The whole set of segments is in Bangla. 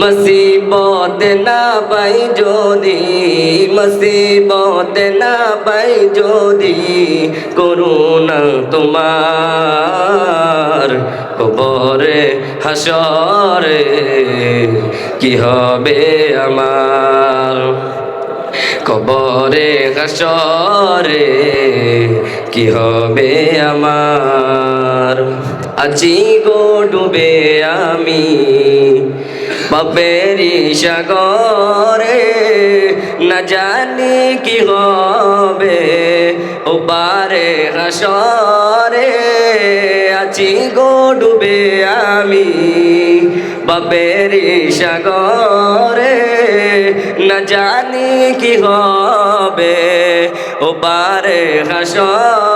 মসিবত না পাই যদি, মসিবত না পাই যদি করুণা তোমার কবরে হাসরে, কি হবে আমার? কবরে হাসরে, কি হবে আমার? আছি গো ডুবে আমি বাপেরি সাগরে না জানি কি হবে, ও পারে হাসরে আছি গো ডুবে আমি। বাপেরি সাগরে না জানি কি হবে, ও পারে হাসরে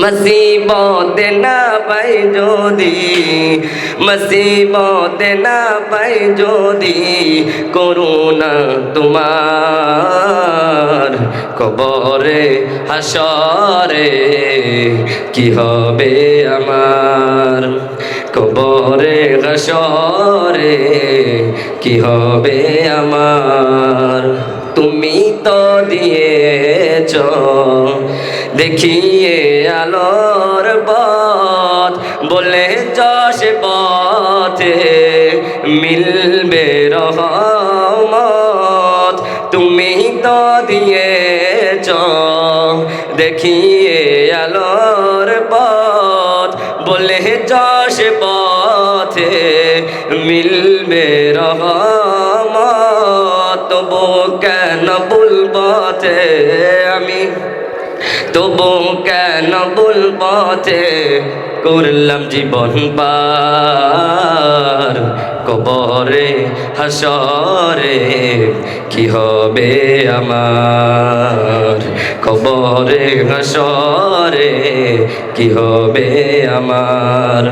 মসিবত না পাই যদি, মসিবত না পাই যদি করুণা তোমার কবরে, হাসরে, কি হবে আমার? কবরে, হাসরে, কি হবে আমার? তুমি তো দিয়েছ দেখিয়ে আলোর পথ, বলে যশ পথে মিলবে রহমত। তুমি তো দিয়েছ দেখিয়ে আলোর পথ, বলে যশ পথে মিলবে রহমত। তবু কেন বলবতে আমি তবু কেন ভুল পথে করলাম জীবন পার? কবরে, হাসরে কি হবে আমার? কবরে, হাসরে কি হবে আমার?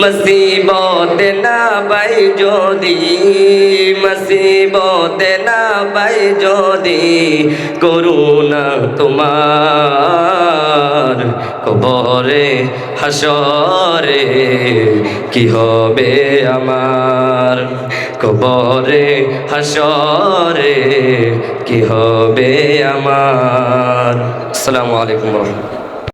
মসিবত না পাই যদি, মসিবত না পাই যদি, করুণা তোমার কবরে, হাসরে, কি হবে আমার? কবরে, হাসরে, কি হবে আমার? আসসালামু আলাইকুম